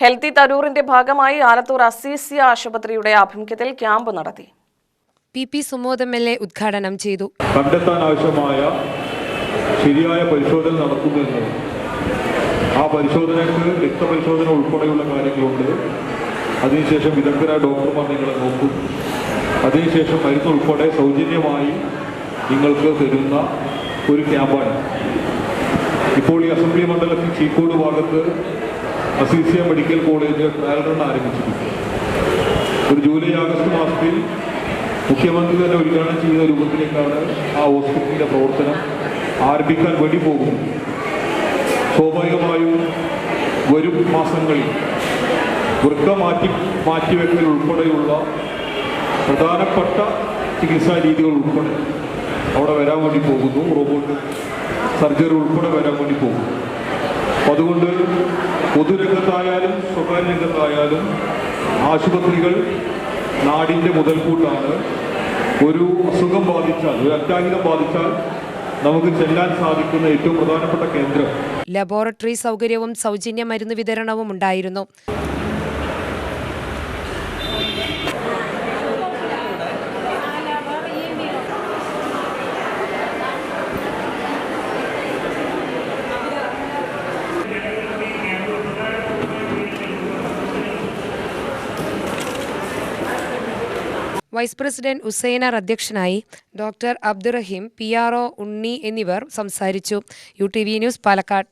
Healthy തരൂറിന്റെ ഭാഗമായി ആലത്തൂർ അസീസിയ ആശുപത്രിയുടെ ആഭിമുഖ്യത്തിൽ ക്യാമ്പ് നടത്തി. P P Sumod M L A ഉദ്ഘാടനം ചെയ്തു. കണ്ടെത്താൻ ആവശ്യമായ ശരിയായ പരിശോധന നടത്തുമെന്ന് ആ പരിശോധനയ്ക്ക് രക്തപരിശോധന ഉൾപ്പെടെയുള്ള കാര്യങ്ങളുണ്ട്. അതിനുശേഷം വിദഗ്ധരായ ഡോക്ടർമാർ നിങ്ങളെ നോക്കും. അതിനുശേഷം മരുന്ന് ഉൾപ്പെടെ സൗജന്യമായി നിങ്ങൾക്ക് തരുന്ന ഒരു ക്യാമ്പാണ്. ഇപ്പോൾ ഈ അസംബ്ലി മണ്ഡലത്തിൽ ചീക്കോട് ഭാഗത്ത് Aziziya medical college trial run ആരംഭിച്ചിട്ടുണ്ട് ഒരു ജൂലൈ ആഗസ്റ്റ് മാസത്തിൽ മുഖ്യമന്ത്രി തന്നെ ഉദ്ഘാടനം ചെയ്യുന്ന രൂപത്തിലേക്കാണ് ആ ഹോസ്പിറ്റലിന്റെ പ്രവർത്തനം ആരംഭിക്കാൻ വേണ്ടി പോകുന്നത്. സ്വാഭാവികമായും വരും മാസങ്ങളിൽ വൃക്ക മാറ്റി മാറ്റിവെക്കൽ ഉൾപ്പെടെയുള്ള പ്രധാനപ്പെട്ട ചികിത്സാ രീതികൾ ഉൾപ്പെടെ അവിടെ വരാൻ വേണ്ടി പോകുന്നു. റോബോട്ട് സർജറി ഉൾപ്പെടെ വരാൻ വേണ്ടി പോകുന്നു. അതുകൊണ്ട് പൊതുരംഗത്തായാലും സ്വകാര്യ രംഗത്തായാലും ആശുപത്രികൾ നാടിന്റെ മുതൽക്കൂട്ടാണ്. ഒരു അസുഖം ബാധിച്ചാൽ ഒരു അറ്റാഹിതം ബാധിച്ചാൽ നമുക്ക് ചെല്ലാൻ സാധിക്കുന്ന ഏറ്റവും പ്രധാനപ്പെട്ട കേന്ദ്രം. ലബോറട്ടറി സൗകര്യവും സൗജന്യ മരുന്ന് വിതരണവും ഉണ്ടായിരുന്നു. വൈസ് പ്രസിഡന്റ് ഉസൈനർ അധ്യക്ഷനായി doctor Abdurahim P R O Unni എന്നിവർ സംസാരിച്ചു. U T V news Palakkad.